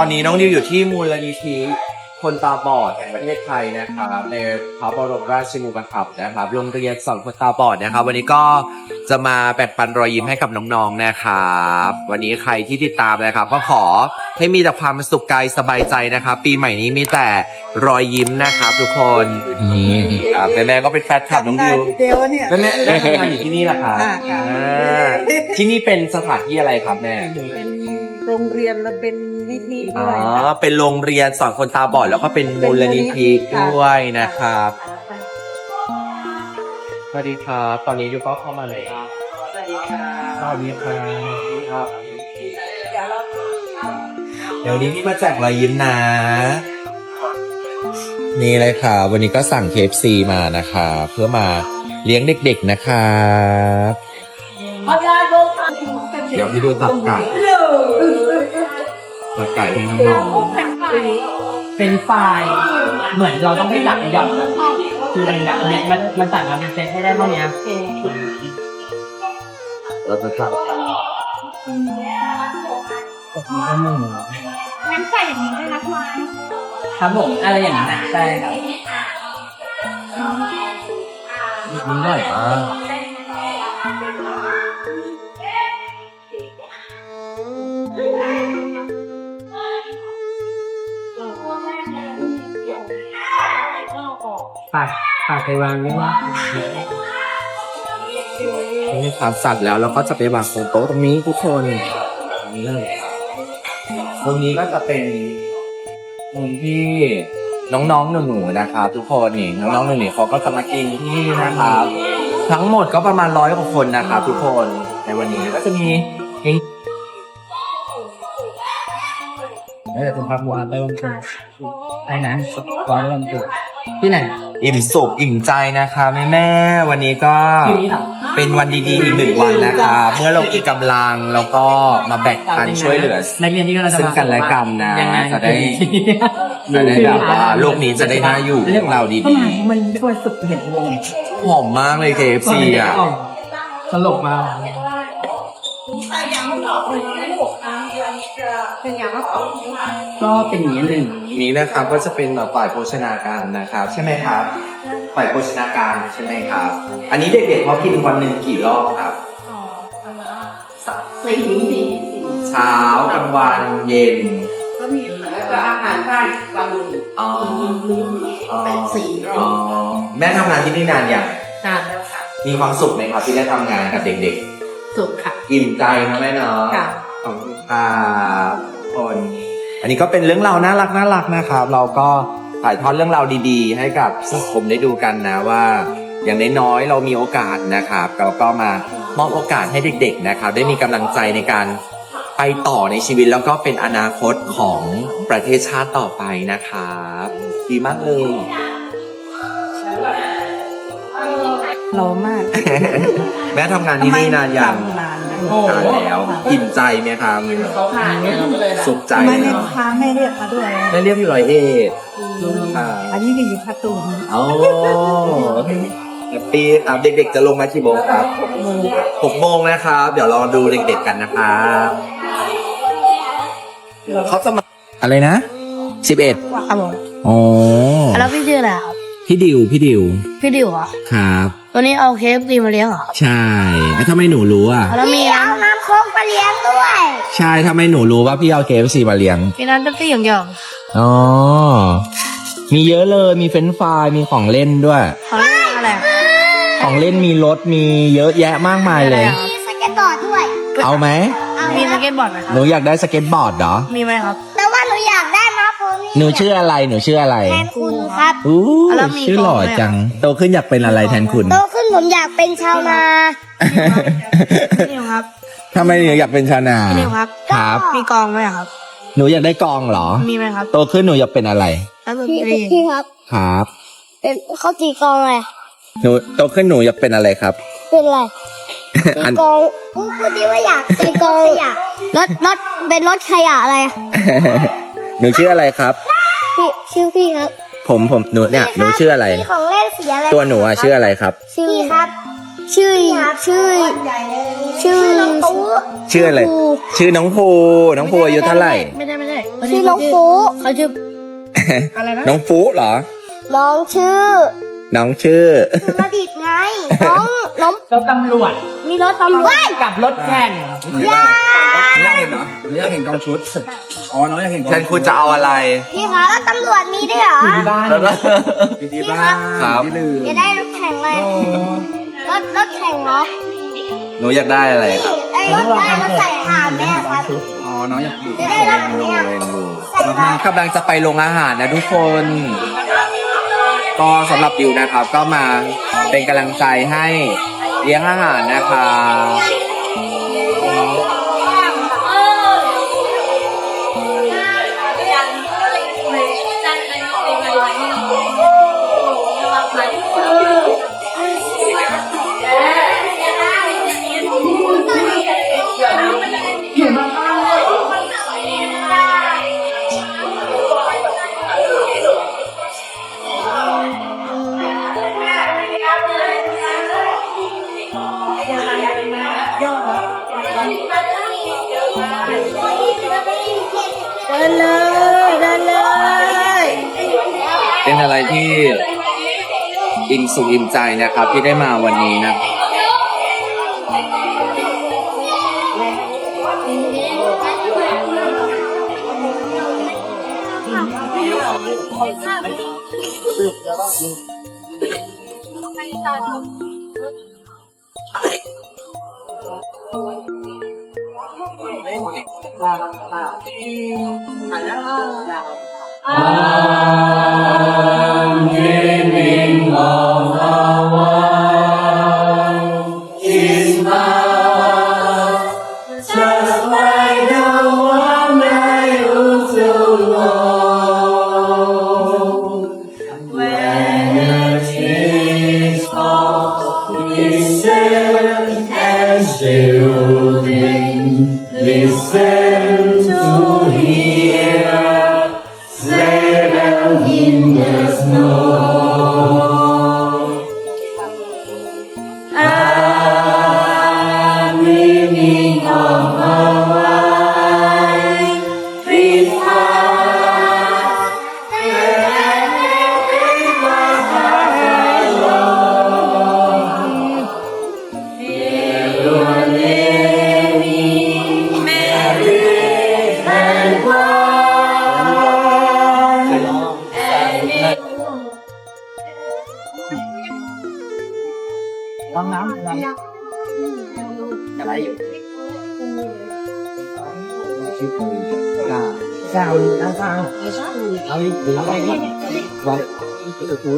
ตอนนี้น้องดิวอยู่ที่มูลนิธิคนตาบอดแห่งประเทศไทยนะครับในพระบรมราชินูปถัมภ์นะครับโรงเรียนสอนคนตาบอดนะครับ วันนี้ก็ จะมาแบ่งปันรอยยิ้มให้กับน้องๆนะครับวันนี้ใครที่ติดตามนะครับ ก็ขอให้มีแต่ความสุขกายสบายใจนะครับ ปีใหม่นี้มีแต่รอยยิ้มนะครับ ทุกคนนี่ครับแม่ๆก็เป็นแฟนคลับน้องดิวเดียวเนี่ยแม่แม่ได้ทำงานอยู่ที่นี่แหละครับค่ะค่ะอ่าที่นี่เป็นสถานที่อะไรครับแม่เป็นโรงเรียนและเป็นนิธิอ๋ด้อวยค่ะเป็นโรงเรียนสอนคนตาบอดแล้วก็เป็นมูลนิธิด้วยนะครับ สวัสดีครับตอนนี้ยูก็เข้ามาเลยครับสวัสดีค่ะสวัสดีครับเดี๋ยวนี้พี่มาแจกรอยยิ้มนะ นี่เลยค่ะ วันนี้ก็สั่ง KFC มานะคะ เพื่อมาเลี้ยงเด็กๆนะครับเดี๋ยวพี่ดูตับไก่ตับไก่ให้น้องๆเป็นไฟล์เหมือนเราต้องไปตัดหย่อน คือมันแบบมันมันมันตัดมาเป็นเซตให้ได้เท่านี้เราจะทน้ำใส่อย่างนี้ด้วยนะคุณครับผมอะไรอย่างนั้นนะใช่ครับำมันอร่อยมากากปากไปวางไว้ว่านี่ครับสัตว์แล้วเราก็จะไปวางตรงโต๊ะตรงนี้ทุกคนนี่เลยตรงนี้ก็จะเป็นตรงที่น้องๆหนูๆนะครับทุกคนนี่น้องๆหนูๆเขาก็จะมากินที่นี่นะครับทั้งหมดก็ประมาณร้อยกว่าคนนะครับทุกคนในวันนี้ก็จะมีเองแล้วจะพักวานได้วันเกิดไอ้นะวานได้วันเกิดที่ไหน อิ่มสุขอิ่มใจนะคะแม่แม่ๆวันนี้ก็ที่นี้เหรอเป็นวันดีๆอีกหนึ่งวันนะคะเมื่อเรามีกำลังแล้วก็มาแบ่งปันช่วยเหลือนักเรียนที่กำลังจะซึ่งกันและกันนะยังไงจะได้จะได้แบบว่าโลกนี้จะได้น่าอยู่เรื่องเราดีเข้ามามันช่วยสุดเห็นวงๆหอมมากเลย KFC อะตลกมาก เป็นอย่างว่าก็เป็นอย่างนี้หนึ่งนี้นะครับก็จะเป็นแบบฝ่ายโภชนาการนะครับ ใช่ไหมครับฝ่ายโภชนาการใช่ไหมครับ อันนี้เด็กๆเขากินวันหนึ่งกี่รอบครับสี่สี่เช้ากลางวันเย็น ก็มีแล้วก็อาหารใต้วันอ๋ออ๋อเป็นสี่รอ๋ออบแม่ทำงานที่นี่นานอย่างนานแล้วค่ะมีความสุขไหมครับที่ได้ทำงานกับเด็กสุดค่ะๆอิ่มใจนะแม่เนาะค่ะ ขอบคุณครับทุกคนอันนี้ก็เป็นเรื่องราวน่ารักน่ารักนะครับ เราก็ถ่ายทอดเรื่องราวดีๆ ให้กับสังคมได้ดูกันนะว่า อย่างน้อยๆเรามีโอกาสนะครับเราก็มามอบโอกาสให้เด็ก ๆนะครับ ได้มีกำลังใจในการไปต่อในชีวิตแล้วก็เป็นอนาคตของประเทศชาติต่อไปนะครับดีมากเลยเรามาก แม่ทำงานที่นี่นานยังนา นนะนานแล้วอิ่มใจไหมครับสุขใจทำไมแม่เนาะค้าไม่เรียกมาด้วยแม่เรียกพี่ร้อยเอ็ดอ่าอันนี้ก็อยู่พัตูนโอ้แฮปปี้ครับเด็กๆจะลงมากี่โมงครับหกโมงนะครับ เดี๋ยวรอดูเด็กๆกันนะครับเขาจะมาอะไรนะสิบเอ็ดครับผมอ๋อแล้วพี่ชื่ออะไรครับพี่ดิวพี่ดิวพี่ดิวเหรอครับ วันนี้เอาเคฟซีมาเลี้ยงเหรอ ใช่แล้วทำไมหนูรู้อะ แล้วมีน้ำน้ำโค้กมาเลี้ยงด้วยใช่ทำไมหนูรู้ว่าพี่เอาเคฟซีมาเลี้ยง มีน้ำเป๊ปซี่อย่างเดียวอ๋อ มีเยอะเลย มีเฟรนช์ฟราย มีของเล่นด้วย เขาเรียกอะไรอะของเล่นมีรถ มีเยอะแยะมากมายเลย มีสเก็ตบอร์ดด้วย เอาไหมมีสเก็ตบอร์ดไหมคหรับนูอยากได้สเก็ตบอร์ดเหรอ มีไหมครับ หนูชื่ออะไร หนูชื่ออะไรแทนคุณครับ อู้แล้วมีชื่อหล่อกองไหมจัง โตขึ้นอยากเป็นอะไรแทนคุณโตขึ้นผมอยากเป็นชาวนาพี่นิวครับทำไมหนูอยากเป็นชาวนาพี่นิวครับ ครับ มีกองไหมครับ หนูอยากได้กองเหรอ มีไหมครับ โตขึ้นหนูอยากเป็นอะไรแล้วดนพี่ตรีพี่ครับ ครับ เป็นเขาตีกลองอะไรอะหนูโตขึ้นหนูอยากเป็นอะไรครับ เป็นอะไรอันกลองพูดพูดดีว่าอยากตีกลองขยะรถรถเป็นรถขยะอะไรอะ หนูชื่ออะไรครับ พี่ชื่อพี่ครับผมผมหนูเนี่ยหนูชื่ออะไร มีของเล่นสีอะไรตัวหนูอะชื่ออะไรครับ ชื่อครับ ชื่อชื่อ ชื่อน้องตู้ชื่ออะไร ชื่อน้องภูน้องภูอายุเท่าไหร่ ไม่ได้ไม่ได้นชื่อน้องฟูเขาชื่อน้องฟูเหรอ น้องชื่อ น้องชื่อประดิษฐ์ไง น้องน้องรถตำรวจมีรถตำรวจกับรถแข่งยาอยากเห็นเหรอหรืออยากเห็นกองชุดอ๋อน้องอยากเห็นกองแทนคุณจะเอาอะไรพี่คะแล้วตำรวจมีด้วยเหรออยู่ที่บ้านดีๆบ้างครับที่ลืมจะได้รถแข่งเลยรถรถแข่งเหรอหนูอยากได้อะไรไอ้รถได้รถใส่ถ่านแม่ครับอ๋อน้องอยากดูจะได้รถเนี่ยใส่ถ่านกำลังจะไปโรงอาหารนะทุกคน ก็สำหรับดิวนะครับก็มาเป็นกำลังใจให้เลี้ยงอาหารนะครั เดินเลยเดินเลย เป็นอะไรที่อิ่มสุขอิ่มใจนะครับ ที่ได้มาวันนี้นะล้า งาก้าวน้ำตาเอาอีกหรืออะไรนี่ไว้จะพู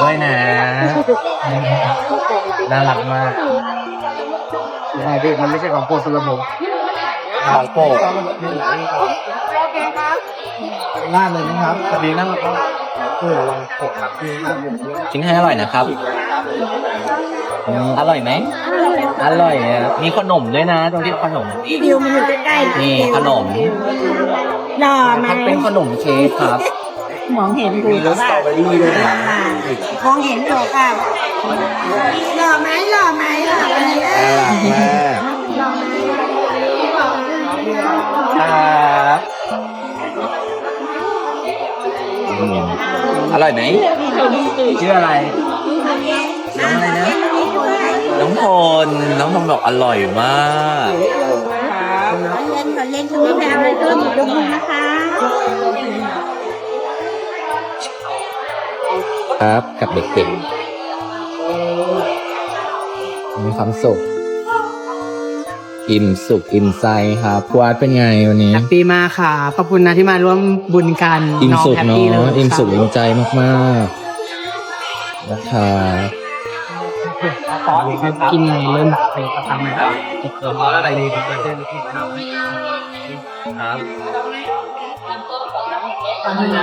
ด้วยนะ น่ารักมากใช่พี่มันไม่ใช่ของโปรดสำหรับผมของโปรดล่าดเลยนะครับพอดีนั่งก็เออลองกดครับพี่นั่งผมเยอะชิ้นให้อร่อยนะครับอืมอร่อยไหมอร่อยอะมีขนมด้วยนะตรงที่ขนมดิวมันอยู่ใกล้ๆนี่ขนมหล่อไหมมันเป็นขนมเค้กครับ มองเห็นดูมีรสสตรอเบอรี่ด้วยนะมองเห็นดูค่ะหล่อไหมหล่อไหมหล่อไหมเอ้ยน่ารักมากครับอืมอร่อยไหมชื่ออะไร น้องอะไรนะ น้องพลน้องพลบอกอร่อยมาก เล่นก่อนเล่นตรงนี้แต่อะไรเพิ่มอีกตรงนึงนะคะ ครับกับเด็กๆมีความสุข อิ่มสุขอิ่มใจครับพวาดเป็นไงวันนี้แฮปปี้มากค่ะ ขอบคุณนะที่มาร่วมบุญกันอิ่มสุขแฮปเนาะปี้เลยอิ่มสุขค่ะอิ่มใจมากๆนะครับกินไงเริ่มไปประทังไหมครับอะไรดีครับเต้นที่ครับ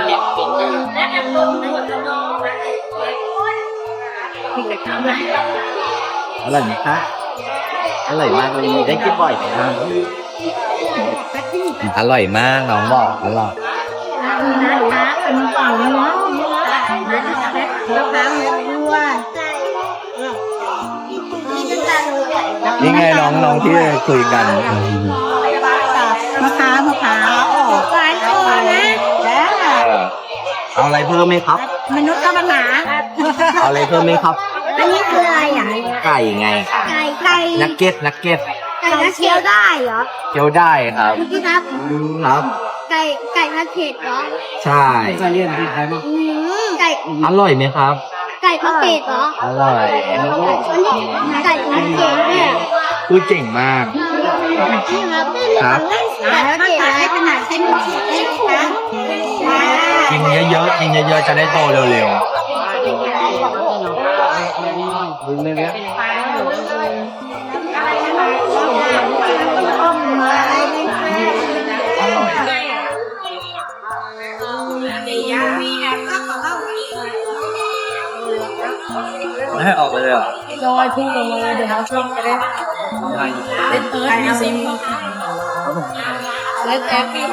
อร่อยไหมคะอร่อยมากเลยได้กินบ่อยไหมครับอร่อยมากน้องบอกอร่อยนะคะเป็นกล่องนะเนาะนะคะแล้วค้างด้วยนี่ไงน้องน้องที่คุยกัน มไหมครับ มนุษย์ก็ปัญหาเอาอะไรเพิ่มไหมครับ อันนี้คืออะไรอะไก่ไง ไก่ไก่นักเก็ตนักเก็ตไก่นักเคี้ยวได้เหรอเคี้ยวได้ครับ พี่ครับ ครับ ไก่ไก่พันเผ็ดเหรอใช่ จะเรียนที่ไทยมั้งอืมไก่อร่อยไหมครับ ไก่พันเผ็ดเหรออร่อยอันนี้ไก่พันเผ็ดเนี่ยพูดเก่งมาก ครับ ไก่พันเผ็ดให้ขนาดเส้นเล็กนะ กินเยอะๆกินเยอะๆจะได้โตเร็วไม่ให้ออกไปเลยเหรอลอยพุ่งลงมาเดี๋ยวเราช่วยกันเลยเป็นเอิร์ธมีซิมเล็กแอปปี้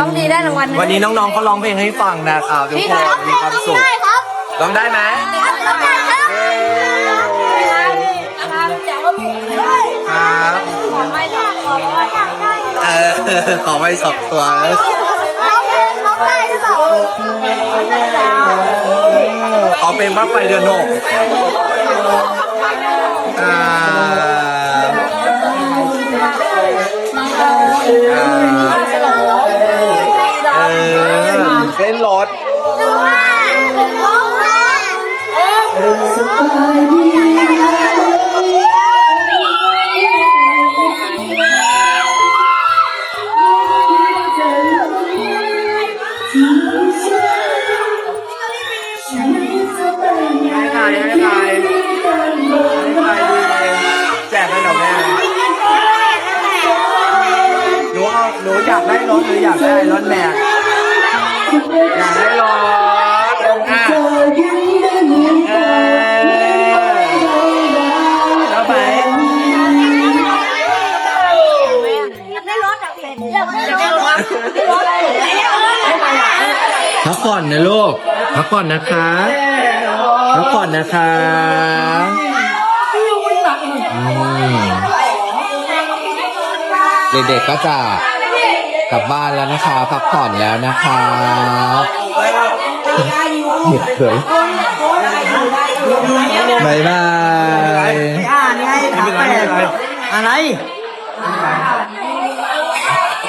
ต้องดีได้รางวัลวันนี้น้องๆเขาร้องเพลงให้ฟังนะครับทุกคนมีความสุขร้องได้ไหม ขอไม่สอบตัวขอเป็นบ้างไฟเดือนหกอ่าอ่าเออเล่นรถแจ ได้รถหรืออยากได้รถแม่อยากได้รถอะเออแล้วไปพักผ่อนนะลูกพักผ่อนนะคะพักผ่อนนะคะเด็กๆก็จะ กลับบ้านแล้วนะคะ พักผ่อนแล้วนะคะเหยียดเขินบายบายๆอ่านี่ไงถามไปอะไร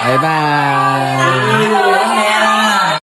บายบาย